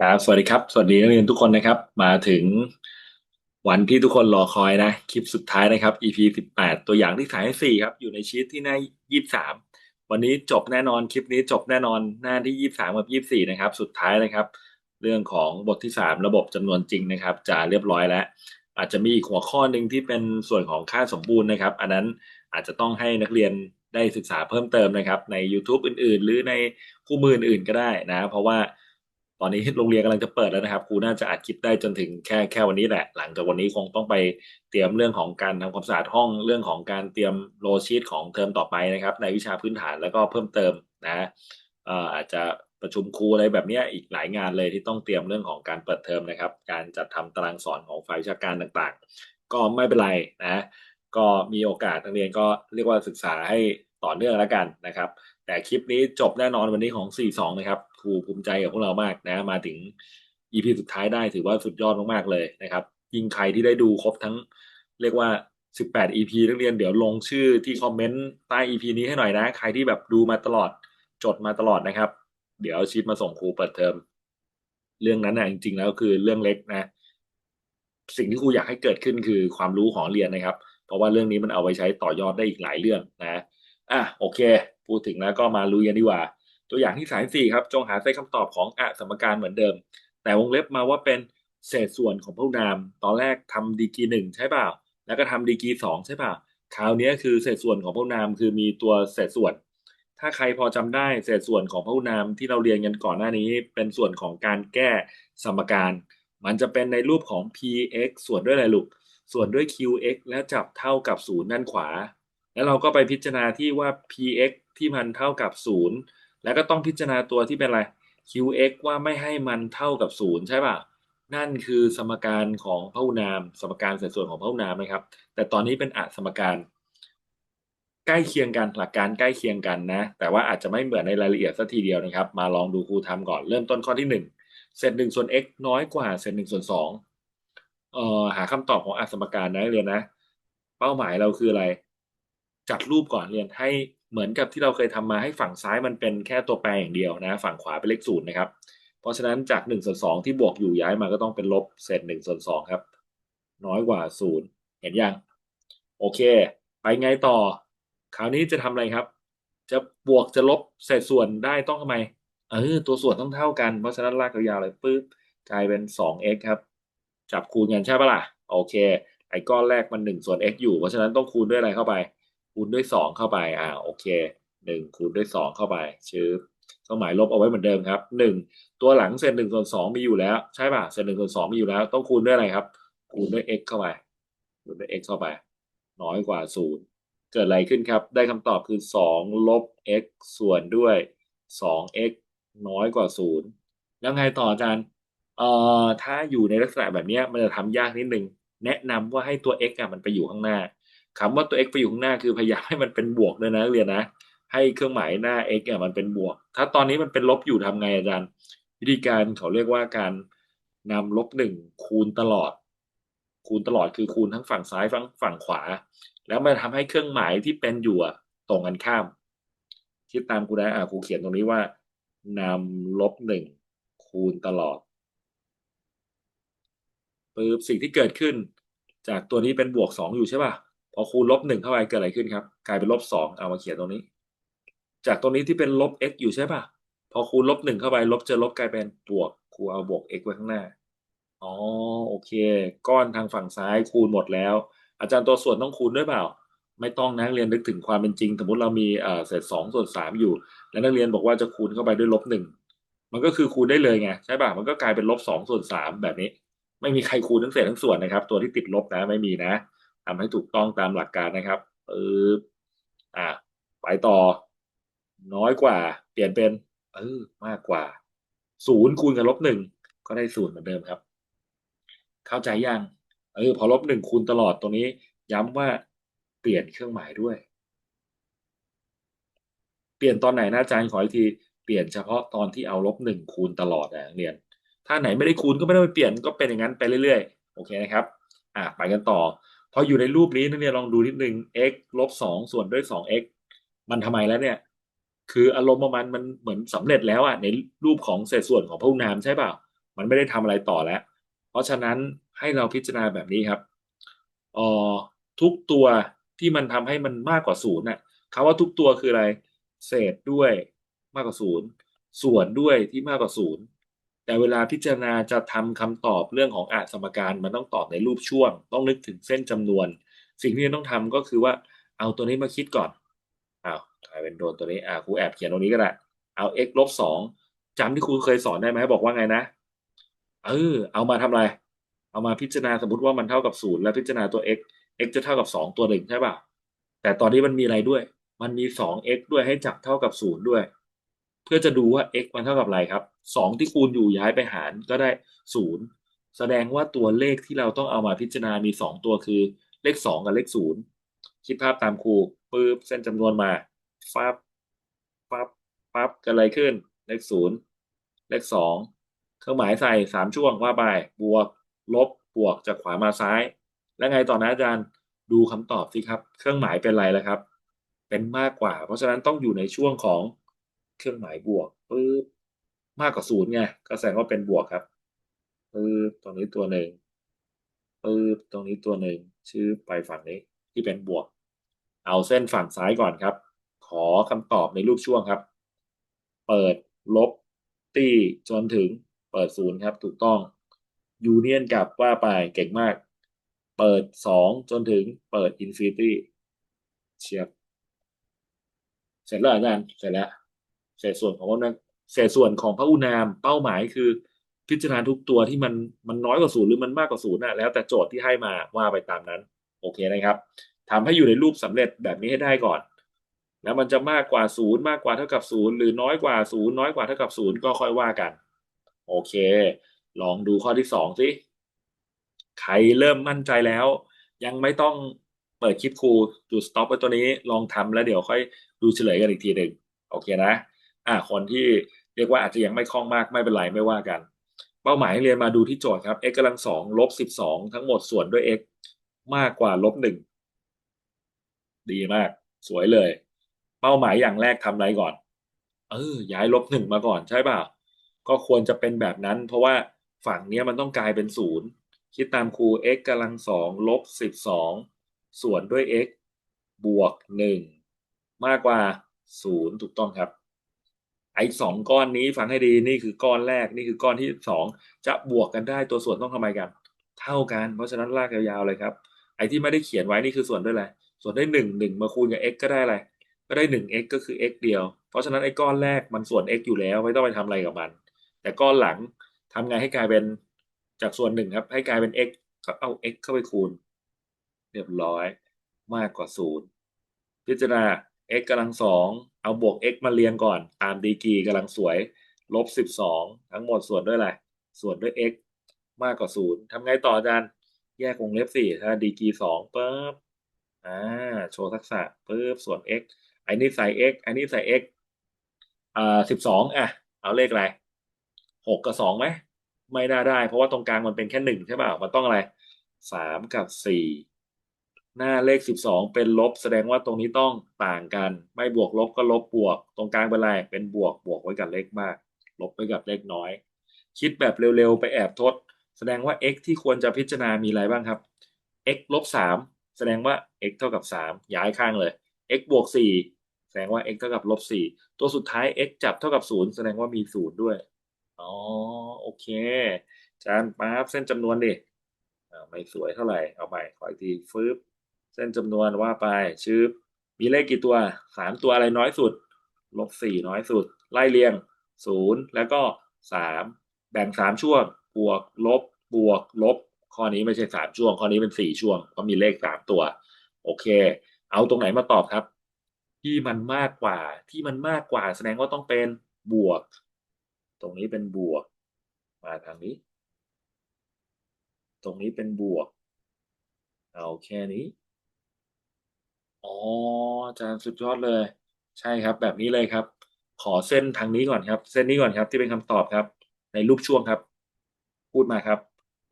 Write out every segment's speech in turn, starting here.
ครับสวัสดีครับ สวัสดีนักเรียนทุกคนนะครับ มาถึงวันที่ทุกคนรอคอยนะ คลิปสุดท้ายนะครับ EP สิบแปดตัวอย่างที่ถ่ายให้สี่ครับ อยู่ในชีตที่หน้ายี่สามวันนี้จบแน่นอนคลิปนี้จบแน่นอนหน้าที่ยี่สามกับยี่สี่นะครับ สุดท้ายนะครับ เรื่องของบทที่สามระบบจำนวนจริงนะครับ จะเรียบร้อยแล้ว อาจจะมีอีกหัวข้อหนึ่งที่เป็นส่วนของค่าสมบูรณ์นะครับ อันนั้นอาจจะต้องให้นักเรียนได้ศึกษาเพิ่มเติมนะครับ ใน YouTube อื่น ๆ หรือในคู่มืออื่นๆก็ได้นะ เพราะว่า ตอนนี้โรงเรียนกำลังจะเปิดแล้วนะครับครูน่าจะอัดคลิปได้จนถึงแค่แค่วันนี้แหละ หลังจากวันนี้คงต้องไปเตรียมเรื่องของการทำความสะอาดห้องเรื่องของการเตรียมโลชีตของเทอมต่อไปนะครับ ในวิชาพื้นฐานแล้วก็เพิ่มเติมนะอาจจะประชุมครูอะไรแบบนี้อีกหลายงานเลยที่ต้องเตรียมเรื่องของการเปิดเทอมนะครับ การจัดทำตารางสอนของฝ่ายวิชาการต่างๆ ก็ไม่เป็นไรนะ ก็มีโอกาสนักเรียนก็เรียกว่าศึกษาให้ต่อเนื่องแล้วกันนะครับ แต่คลิปนี้จบแน่นอนวันนี้ของ 42 นะครับครูภูมิใจกับพวกเรามากนะ มาถึง EP สุดท้ายได้ถือว่าสุดยอดมาก ๆ เลยนะครับยิ่งใครที่ได้ดูครบทั้งเรียกว่า 18 EP นักเรียนเดี๋ยวลงชื่อที่คอมเมนต์ใต้ EP นี้ให้หน่อยนะ ใครที่แบบดูมาตลอดจดมาตลอดนะครับ เดี๋ยวชีตมาส่งครูเปิดเทอม เรื่องนั้นนะจริง ๆ แล้วคือเรื่องเล็กนะ สิ่งที่ครูอยากให้เกิดขึ้นคือความรู้ของเรียนนะครับ เพราะว่าเรื่องนี้มันเอาไปใช้ต่อยอดได้อีกหลายเรื่องนะอะโอเค พูดถึงแล้วก็มาลุยกันดีกว่า ตัวอย่างที่สายสี่ครับจงหาเส้นคำตอบของอะสมการเหมือนเดิม แต่วงเล็บมาว่าเป็นเศษส่วนของพหุนาม ตอนแรกทำดีกรีหนึ่งใช่เปล่า แล้วก็ทำดีกรีสองใช่เปล่าคราวนี้คือเศษส่วนของพหุนามคือมีตัวเศษส่วน ถ้าใครพอจำได้เศษส่วนของพหุนามที่เราเรียนกันก่อนหน้านี้ เป็นส่วนของการแก้สมการ มันจะเป็นในรูปของ px ส่วนด้วยอะไรลูกส่วนด้วย qx และจับเท่ากับศูนย์ด้านขวา แล้วเราก็ไปพิจารณาที่ว่า px ที่มันเท่ากับศูนย์แล้วก็ต้องพิจารณาตัวที่เป็นอะไร qx ว่าไม่ให้มันเท่ากับศูนย์ใช่ป่ะนั่นคือสมการของพหุนาม สมการเศษส่วนของพหุนามนะครับ แต่ตอนนี้เป็นอสมการ ใกล้เคียงกันหลักการใกล้เคียงกันนะ แต่ว่าอาจจะไม่เหมือนในรายละเอียดสักทีเดียวนะครับ มาลองดูครูทำก่อนเริ่มต้นข้อที่หนึ่งเศษหนึ่งส่วน x น้อยกว่าเศษหนึ่งส่วนสองเอ่อหาคำตอบของอสมการนะเรียนนะ เป้าหมายเราคืออะไร จัดรูปก่อนเรียนให้ เหมือนกับที่เราเคยทำมาให้ฝั่งซ้ายมันเป็นแค่ตัวแปรอย่างเดียวนะ ฝั่งขวาเป็นเลขศูนย์นะครับ เพราะฉะนั้นจาก1ส่วน2ที่บวกอยู่ย้ายมาก็ต้องเป็นลบเศษ1ส่วน2ครับ น้อยกว่า0เห็นยัง โอเค ไปไงต่อ คราวนี้จะทำอะไรครับ จะบวกจะลบเศษส่วนได้ต้องทำไมเออตัวส่วนต้องเท่ากัน เพราะฉะนั้นลากยาวเลยปึ๊บกลายเป็น 2x ครับ จับคูณกันใช่ปะล่ะ โอเค ไอ้ก้อนแรกมัน1ส่วน x อยู่ เพราะฉะนั้นต้องคูณด้วยอะไรเข้าไป คูณด้วย2เข้าไป อ่า โอเค1คูณด้วย2เข้าไป ชื้อเครื่องหมายลบเอาไว้เหมือนเดิมครับ1ตัวหลังเศษ1ส่วน2มีอยู่แล้ว ใช่ป่ะเศษ1ส่วน2มีอยู่แล้ว ต้องคูณด้วยอะไรครับ คูณด้วย x เข้าไปคูณด้วย x เข้าไป น้อยกว่า0เกิดอะไรขึ้นครับ ได้คำตอบคือ2ลบ x ส่วนด้วย 2x น้อยกว่า0แล้วไงต่ออาจารย์เอ่อถ้าอยู่ในลักษณะแบบนี้มันจะทำยากนิดนึง แนะนำว่าให้ตัว x อะมันไปอยู่ข้างหน้า คำว่าตัว x ไปอยู่ข้างหน้าคือพยายามให้มันเป็นบวกด้วยนะเรียนนะ ให้เครื่องหมายหน้า x อะมันเป็นบวก ถ้าตอนนี้มันเป็นลบอยู่ทำไงอาจารย์ วิธีการเขาเรียกว่าการนำลบหนึ่งคูณตลอด คูณตลอดคือคูณทั้งฝั่งซ้ายฝั่งฝั่งขวา แล้วมันทำให้เครื่องหมายที่เป็นอยู่อะตรงกันข้ามคิดตามครูนะอ่าครูเขียนตรงนี้ว่านำลบหนึ่งคูณตลอดปึ๊บสิ่งที่เกิดขึ้นจากตัวนี้เป็นบวกสองอยู่ใช่ป่ะ พอคูณลบหนึ่งเข้าไปเกิดอะไรขึ้นครับ กลายเป็นลบสองเอามาเขียนตรงนี้ จากตรงนี้ที่เป็นลบ x อยู่ใช่ป่ะพอคูณลบหนึ่งเข้าไป ลบเจอลบกลายเป็นบวกครูเอาบวก x ไว้ข้างหน้าอ๋อโอเค ก้อนทางฝั่งซ้ายคูณหมดแล้ว อาจารย์ตัวส่วนต้องคูณด้วยเปล่า ไม่ต้องนะักเรียนนึกถึงความเป็นจริง สมมติเรามีเอ่อเศษสองส่วนสามอยู่ แล้วนักเรียนบอกว่าจะคูณเข้าไปด้วยลบหนึ่งมันก็คือคูณได้เลยไงใช่ป่ะมันก็กลายเป็นลบสองส่วนสามแบบนี้ ไม่มีใครคูณทั้งเศษทั้งส่วนนะครับ ตัวที่ติดลบนะไม่มีนะ ทำให้ถูกต้องตามหลักการนะครับปึ๊บอ่าไปต่อ น้อยกว่า เปลี่ยนเป็นเออมากกว่าศูนย์คูณกับลบหนึ่งก็ได้ศูนย์เหมือนเดิมครับ เข้าใจยังเออพอลบหนึ่งคูณตลอดตรงนี้ ย้ำว่าเปลี่ยนเครื่องหมายด้วย เปลี่ยนตอนไหนนะอาจารย์ขออีกทีเปลี่ยนเฉพาะตอนที่เอาลบหนึ่งคูณตลอดนะเรียน ถ้าไหนไม่ได้คูณก็ไม่ต้องไปเปลี่ยนก็เป็นอย่างนั้นไปเรื่อยๆโอเคนะครับ อะไปกันต่อ พออยู่ในรูปนี้นักเรียลองดูนิดนึง x ลบสองส่วนด้วย 2x มันทำไมแล้วเนี่ย คืออารมณ์ประมาณมันเหมือนสำเร็จแล้วอะในรูปของเศษส่วนของพหุนามใช่เปล่า มันไม่ได้ทำอะไรต่อแล้ว เพราะฉะนั้นให้เราพิจารณาแบบนี้ครับออทุกตัวที่มันทำให้มันมากกว่าศูนย์น่ะคำว่าทุกตัวคืออะไร เศษด้วยมากกว่าศูนย์ส่วนด้วยที่มากกว่าศูนย์ แต่เวลาพิจารณาจะทำคำตอบเรื่องของอาสมการมันต้องตอบในรูปช่วง ต้องนึกถึงเส้นจำนวน สิ่งที่ต้องทำก็คือว่าเอาตัวนี้มาคิดก่อนเอาวกลายเป็นโดนตัวนี้อ่าครูแอบเขียนตรงนี้ก็ได้เอา x ลบสองจำที่ครูเคยสอนได้ไหมบอกว่าไงนะเออเอามาทำอะไร เอามาพิจารณาสมมติว่ามันเท่ากับศูนย์แล้วพิจารณาตัว x x จะเท่ากับสองตัวหนึ่งใช่ป่ะแต่ตอนนี้มันมีอะไรด้วย มันมีสอง x ด้วยให้จับเท่ากับศูนย์ด้วย เพื่อจะดูว่า x มันเท่ากับอะไรครับสองที่คูณอยู่ย้ายไปหารก็ได้ศูนย์แสดงว่าตัวเลขที่เราต้องเอามาพิจารณามีสองตัวคือเลขสองกับเลขศูนย์คิดภาพตามครูปึ๊บเส้นจำนวนมาฟับฟับฟับกันอะไรขึ้น เลขศูนย์เลขสองเครื่องหมายใส่สามช่วงว่าไปบวก ลบบวกจากขวามาซ้าย แล้วไงต่อนะอาจารย์ดูคำตอบสิครับ เครื่องหมายเป็นอะไรแล้วครับ เป็นมากกว่า เพราะฉะนั้นต้องอยู่ในช่วงของ เครื่องหมายบวกปึ๊บมากกว่าศูนย์ไง ก็แสดงว่าเป็นบวกครับปึ๊บตรงนี้ตัวหนึ่งปึ๊บตรงนี้ตัวหนึ่งชื่อไปฝั่งนี้ที่เป็นบวก เอาเส้นฝั่งซ้ายก่อนครับ ขอคำตอบในรูปช่วงครับ เปิดลบตี้จนถึงเปิดศูนย์ครับ ถูกต้องยูเนียนกับว่าไปเก่งมาก เปิดสองจนถึงเปิดอินฟินิตี้เชียบเสร็จแล้วอาจารย์เสร็จแล้ว เศษส่วนของนั้นเศษส่วนของพระอุณามเป้าหมายคือ พิจารณาทุกตัวที่มันมันน้อยกว่าศูนย์หรือมันมากกว่าศูนย์นะแล้วแต่โจทย์ที่ให้มาว่าไปตามนั้น โอเคนะครับทำให้อยู่ในรูปสำเร็จแบบนี้ให้ได้ก่อนแล้วมันจะมากกว่าศูนย์มากกว่าเท่ากับศูนย์หรือน้อยกว่าศูนย์น้อยกว่าเท่ากับศูนย์ก็ค่อยว่ากัน โอเค ลองดูข้อที่สองสิใครเริ่มมั่นใจแล้ว ยังไม่ต้องเปิดคลิปครูจุดสต็อปไว้ตัวนี้ลองทำแล้วเดี๋ยวค่อยดูเฉลยกันอีกทีหนึ่งโอเคนะ อ่าคนที่เรียกว่าอาจจะยังไม่คล่องมากไม่เป็นไรไม่ว่ากัน เป้าหมายให้เรียนมาดูที่โจทย์ครับ x กำลังสองลบสิบสองทั้งหมดส่วนด้วย x มากกว่าลบหนึ่งดีมาก สวยเลย เป้าหมายอย่างแรกทำอะไรก่อน เออ ย้ายลบหนึ่งมาก่อนใช่ป่ะก็ควรจะเป็นแบบนั้น เพราะว่าฝั่งนี้มันต้องกลายเป็นศูนย์คิดตามครู x กำลังสองลบสิบสองส่วนด้วย x บวกหนึ่งมากกว่าศูนย์ถูกต้องครับ ไอ้สองก้อนนี้ฟังให้ดีนี่คือก้อนแรกนี่คือก้อนที่สองจะบวกกันได้ตัวส่วนต้องทำไมกัน เท่ากัน เพราะฉะนั้นลากยาวๆเลยครับ ไอ้ที่ไม่ได้เขียนไว้นี่คือส่วนด้วยอะไรส่วนได้หนึ่งหนึ่งมาคูณกับ x ก็ได้อะไรก็ได้หนึ่ง x ก็คือ x เดียว เพราะฉะนั้นไอ้ก้อนแรกมันส่วน x อยู่แล้วไม่ต้องไปทำอะไรกับมัน แต่ก้อนหลังทำไงให้กลายเป็นจากส่วนหนึ่งครับ ให้กลายเป็น x ก็เอา x เข้าไปคูณ เรียบร้อยมากกว่าศูนย์พิจารณา x กำลังสอง เอาบวก x มาเรียงก่อน ตามดีกรีกำลังสวย ลบสิบสองทั้งหมดส่วนด้วยอะไร ส่วนด้วย x มากกว่าศูนย์ทำไงต่ออาจารย์ แยกวงเล็บสี่ถ้าดีกรีสองปุ๊บอ่าโชว์ทักษะปุ๊บส่วน x ไอ้นี่ใส่ x ไอ้นี่ใส่ x อ่าสิบสองอะ เอาเลขอะไรหกกับสองไหม ไม่ได้ได้ เพราะว่าตรงกลางมันเป็นแค่หนึ่งใช่ป่ะมันต้องอะไรสามกับสี่ หน้าเลขสิบสองเป็นลบ แสดงว่าตรงนี้ต้องต่างกัน ไม่บวกลบก็ลบบวก ตรงกลางเป็นอะไรเป็นบวกบวกไว้กับเลขมาก ลบไว้กับเลขน้อย คิดแบบเร็วๆ ไปแอบทด แสดงว่า x ที่ควรจะพิจารณามีอะไรบ้างครับ x ลบสามแสดงว่า x เท่ากับสามย้ายข้างเลย x บวกสี่แสดงว่า x เท่ากับลบสี่ตัวสุดท้าย x จับเท่ากับศูนย์แสดงว่ามีศูนย์ด้วยอ๋อโอเคจานปั๊บเส้นจำนวนดิไม่สวยเท่าไหร่เอาใหม่ขออีกทีฟืบ เส้นจำนวนว่าไปชื่อมีเลขกี่ตัวสามตัวอะไรน้อยสุดลบสี่น้อยสุด ไล่เรียงศูนย์แล้วก็สามแบ่งสามช่วง บวกลบ บวกลบ ข้อนี้ไม่ใช่สามช่วง ข้อนี้เป็นสี่ช่วงเพราะมีเลขสามตัว โอเค เอาตรงไหนมาตอบครับ ที่มันมากกว่าที่มันมากกว่า แสดงว่าต้องเป็นบวก ตรงนี้เป็นบวก มาทางนี้ ตรงนี้เป็นบวก เอาแค่นี้ อ๋อ อาจารย์สุดยอดเลย ใช่ครับ แบบนี้เลยครับ ขอเส้นทางนี้ก่อนครับ เส้นนี้ก่อนครับ ที่เป็นคำตอบครับ ในรูปช่วงครับ พูดมาครับ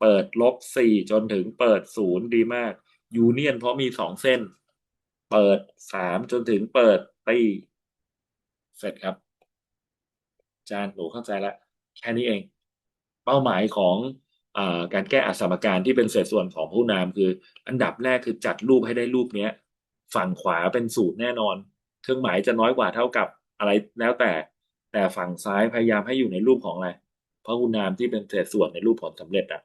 เปิดลบสี่จนถึงเปิดศูนย์ดีมาก ยูเนียนเพราะมีสองเส้น เปิดสามจนถึงเปิดตีเสร็จครับ อาจารย์หนูเข้าใจแล้วแค่นี้เอง เป้าหมายของอาการแก้อสมการที่เป็นเศษส่วนของพหุนามคือ อันดับแรกคือจัดรูปให้ได้รูปเนี้ย ฝั่งขวาเป็นศูนย์แน่นอน เครื่องหมายจะน้อยกว่าเท่ากับอะไรแล้วแต่ แต่ฝั่งซ้ายพยายามให้อยู่ในรูปของอะไรพหุนามที่เป็นเศษส่วนในรูปผลสำเร็จอะ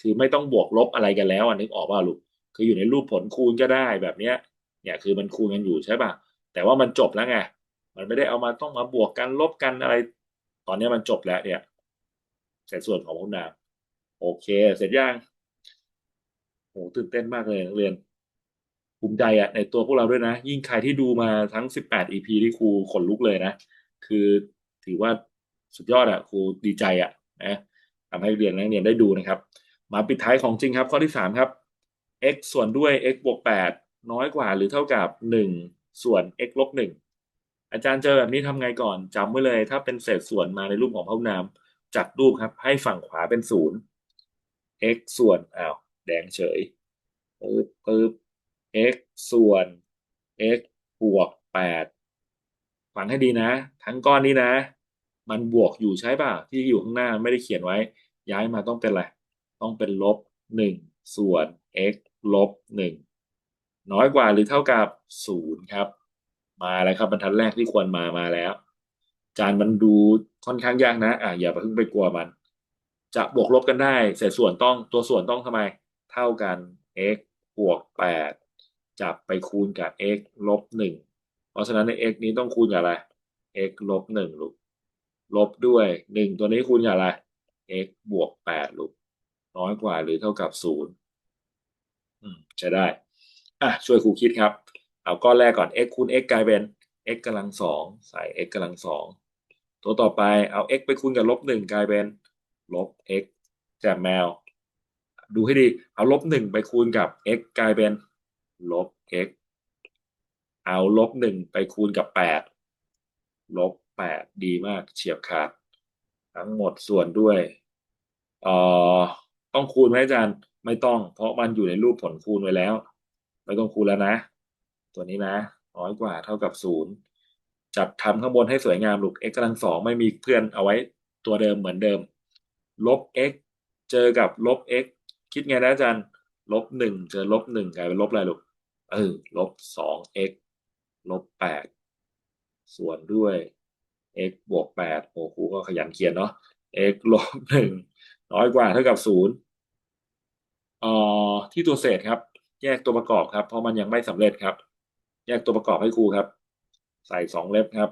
คือไม่ต้องบวกลบอะไรกันแล้วอันนึกออกว่าลูก คืออยู่ในรูปผลคูณก็ได้แบบเนี้ย เนี่ยคือมันคูณกันอยู่ใช่ป่ะ แต่ว่ามันจบแล้วไง มันไม่ได้เอามาต้องมาบวกกันลบกันอะไร ตอนนี้มันจบแล้วเนี่ยเศษส่วนของพหุนาม โอเค เสร็จยังโหตื่นเต้นมากเลยนักเรียน ภูมิใจอะในตัวพวกเราด้วยนะ ยิ่งใครที่ดูมาทั้ง18 EP ที่ครูขนลุกเลยนะ คือถือว่าสุดยอดอะครูดีใจอะนะทำให้เรียนนักเรียนได้ดูนะครับ มาปิดท้ายของจริงครับข้อที่3ครับ x ส่วนด้วย x บวก8น้อยกว่าหรือเท่ากับ1ส่วน x ลบ1อาจารย์เจอแบบนี้ทำไงก่อนจำไว้เลย ถ้าเป็นเศษส่วนมาในรูปของพหุนามจัดรูปครับ ให้ฝั่งขวาเป็น0 x ส่วนอ้าวแดงเฉยปึ๊บปึ๊บ x ส่วน x บวก8ฟังให้ดีนะ ทั้งก้อนนี้นะ มันบวกอยู่ใช่ป่ะที่อยู่ข้างหน้าไม่ได้เขียนไว้ ย้ายมาต้องเป็นอะไรต้องเป็นลบ1ส่วน x ลบ1น้อยกว่าหรือเท่ากับ0ครับ มาแล้วครับบรรทัดแรกที่ควรมามาแล้ว จานมันดูค่อนข้างยากนะอะอย่าเพิ่งไปกลัวมัน จะบวกลบกันได้เศษส่วนต้องตัวส่วนต้องทำไม เท่ากัน x บวก8 จับไปคูณกับ x ลบ1เพราะฉะนั้นใน x นี้ต้องคูณกับอะไร x ลบ1ลูกลบด้วย1ตัวนี้คูณกับอะไร x บวก8ลูกน้อยกว่าหรือเท่ากับ0อืมใช้ได้อะช่วยครูคิดครับ เอาก้อนแรกก่อน x คูณ x กลายเป็น x กำลังสองใส่ x กำลังสองตัวต่อไปเอา x ไปคูณกับลบหนึ่งกลายเป็นลบ x แจมแมว ดูให้ดี เอาลบหนึ่งไปคูณกับ x กลายเป็น ลบ x เอาลบหนึ่งไปคูณกับแปดลบแปดดีมากเฉียบขาดทั้งหมดส่วนด้วยเอ่อต้องคูณไหมอาจารย์ ไม่ต้อง เพราะมันอยู่ในรูปผลคูณไว้แล้ว ไม่ต้องคูณแล้วนะ ตัวนี้นะ น้อยกว่าเท่ากับศูนย์จัดทำข้างบนให้สวยงามลูก x กำลังสองไม่มีเพื่อนเอาไว้ตัวเดิมเหมือนเดิม ลบ x เจอกับลบ x คิดไงนะอาจารย์ ลบหนึ่งเจอลบหนึ่งกลายเป็นลบอะไรลูกเออลบสอง x ลบแปดส่วนด้วย x บวกแปดโอ้ครูก็ขยันเขียนเนาะ x ลบหนึ่งน้อยกว่าเท่ากับศูนย์อ่อที่ตัวเศษครับ แยกตัวประกอบครับ เพราะมันยังไม่สำเร็จครับ แยกตัวประกอบให้ครูครับ ใส่สองเล็บครับ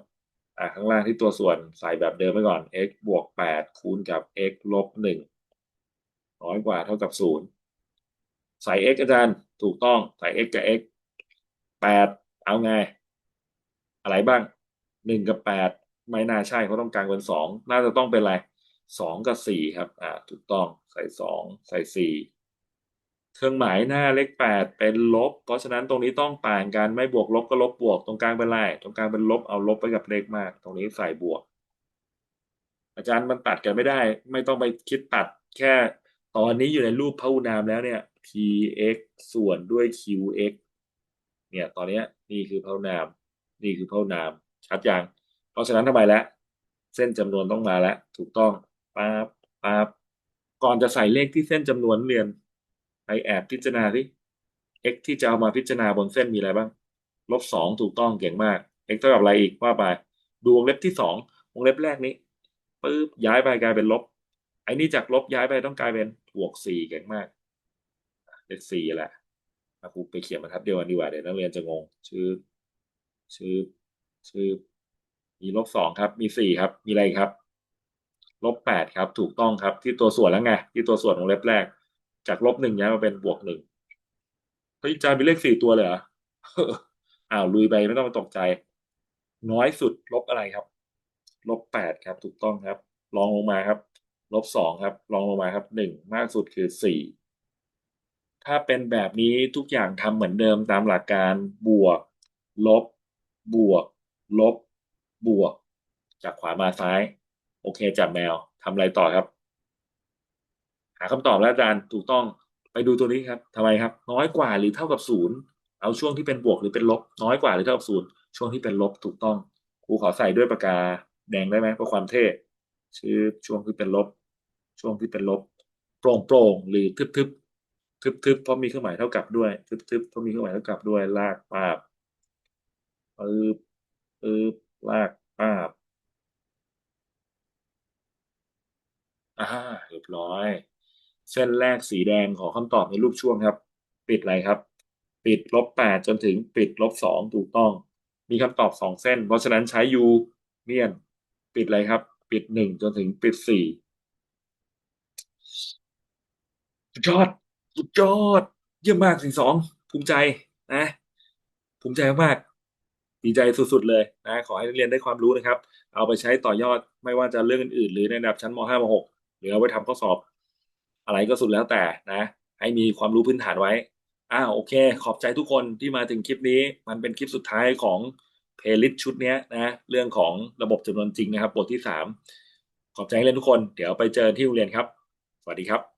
อ่าข้างล่างที่ตัวส่วนใส่แบบเดิมไว้ก่อน x บวกแปดคูณกับ x ลบหนึ่งน้อยกว่าเท่ากับศูนย์ ใส่ x อาจารย์ถูกต้องใส่ x กับ x แปดเอาไง อะไรบ้างหนึ่งกับแปดไม่น่าใช่เพราต้องกลางเป็นสองน่าจะต้องเป็นอะไรสองกับสี่ครับ อ่า ถูกต้องใส่สองใส่สี่เครื่องหมายหน้าเลขแปดเป็นลบ เพราะฉะนั้นตรงนี้ต้องต่างกันไม่บวกลบก็ลบบวกตรงกลางเป็นไรตรงกลางเป็นลบเอาลบไปกับเลขมาก ตรงนี้ใส่บวก อาจารย์มันตัดกันไม่ได้ ไม่ต้องไปคิดตัด แค่ตอนนี้อยู่ในรูปพหุนามแล้วเนี่ย px ส่วนด้วย qx เนี่ยตอนนี้นี่คือพหุนาม นี่คือพหุนาม ชัดยังเพราะฉะนั้นทำไมแล้วเส้นจำนวนต้องมาแล้ว ถูกต้องปั๊บปั๊บก่อนจะใส่เลขที่เส้นจำนวนเรียนไปแอบพิจารณาสิ x ที่จะเอามาพิจารณาบนเส้นมีอะไรบ้าง ลบสองถูกต้องเก่งมาก x เท่ากับอะไรอีกว่าไปดูวงเล็บที่สองวงเล็บแรกนี้ปึ๊บย้ายไปกลายเป็นลบไอ้นี่จากลบย้ายไปต้องกลายเป็นบวกสี่เก่งมาก เลขสี่แหละครูไปเขียนบรรทัดเดียวกันดีกว่าเดี๋ยวนักเรียนจะงง ชื่อ ชื่อ ชื่อ มีลบสองครับ มีสี่ครับ มีอะไรครับ ลบแปดครับ ถูกต้องครับ ที่ตัวส่วนแล้วไง ที่ตัวส่วนของเล็บแรก จากลบหนึ่งย้ายมาเป็นบวกหนึ่งเฮ้ยจานเป็นเลขสี่ตัวเลยเหรออ้าวลุยไปไม่ต้องตกใจ น้อยสุดลบอะไรครับ ลบแปดครับ ถูกต้องครับ ลองลงมาครับ ลบสองครับ ลองลงมาครับหนึ่งมากสุดคือสี่ ถ้าเป็นแบบนี้ทุกอย่างทำเหมือนเดิมตามหลักการบวก ลบ บวก ลบ บวก จากขวามาซ้าย โอเคจับแมวทำอะไรต่อครับ หาคำตอบแล้วอาจารย์ถูกต้องไปดูตัวนี้ครับทำไมครับ น้อยกว่าหรือเท่ากับศูนย์เอาช่วงที่เป็นบวกหรือเป็นลบ น้อยกว่าหรือเท่ากับศูนย์ช่วงที่เป็นลบถูกต้องครูขอใส่ด้วยปากกาแดงได้ไหมเพื่อความเท่ชื่อช่วงที่เป็นลบ ช่วงที่เป็นลบ โปร่งโปร่งหรือทึบทึบ ทึบทึบเพราะมีเครื่องหมายเท่ากับด้วย ทึบทึบเพราะมีเครื่องหมายเท่ากับด้วย ลากปาบปึ๊บปึ๊บลากปาบอ่าเรียบร้อย เส้นแรกสีแดงขอคำตอบในรูปช่วงครับ ปิดอะไรครับ ปิดลบแปดจนถึงปิดลบสองถูกต้อง มีคำตอบสองเส้น เพราะฉะนั้นใช้ยูเมียน ปิดอะไรครับ ปิดหนึ่งจนถึงปิดสี่ยอด สุดยอด เยี่ยมมากสิ่งสองภูมิใจนะ ภูมิใจมากดีใจสุดๆเลยนะขอให้นักเรียนได้ความรู้นะครับ เอาไปใช้ต่อยอดไม่ว่าจะเรื่องอื่นๆ หรือในระดับชั้นม .5 ม .6 หรือเอาไปทำข้อสอบ อะไรก็สุดแล้วแต่นะ ให้มีความรู้พื้นฐานไว้อ่าโอเค ขอบใจทุกคนที่มาถึงคลิปนี้ มันเป็นคลิปสุดท้ายของเพลย์ลิสต์ชุดเนี้ยนะเรื่องของระบบจำนวนจริงนะครับบทที่สามขอบใจนักเรียนทุกคน เดี๋ยวไปเจอที่โรงเรียนครับ สวัสดีครับ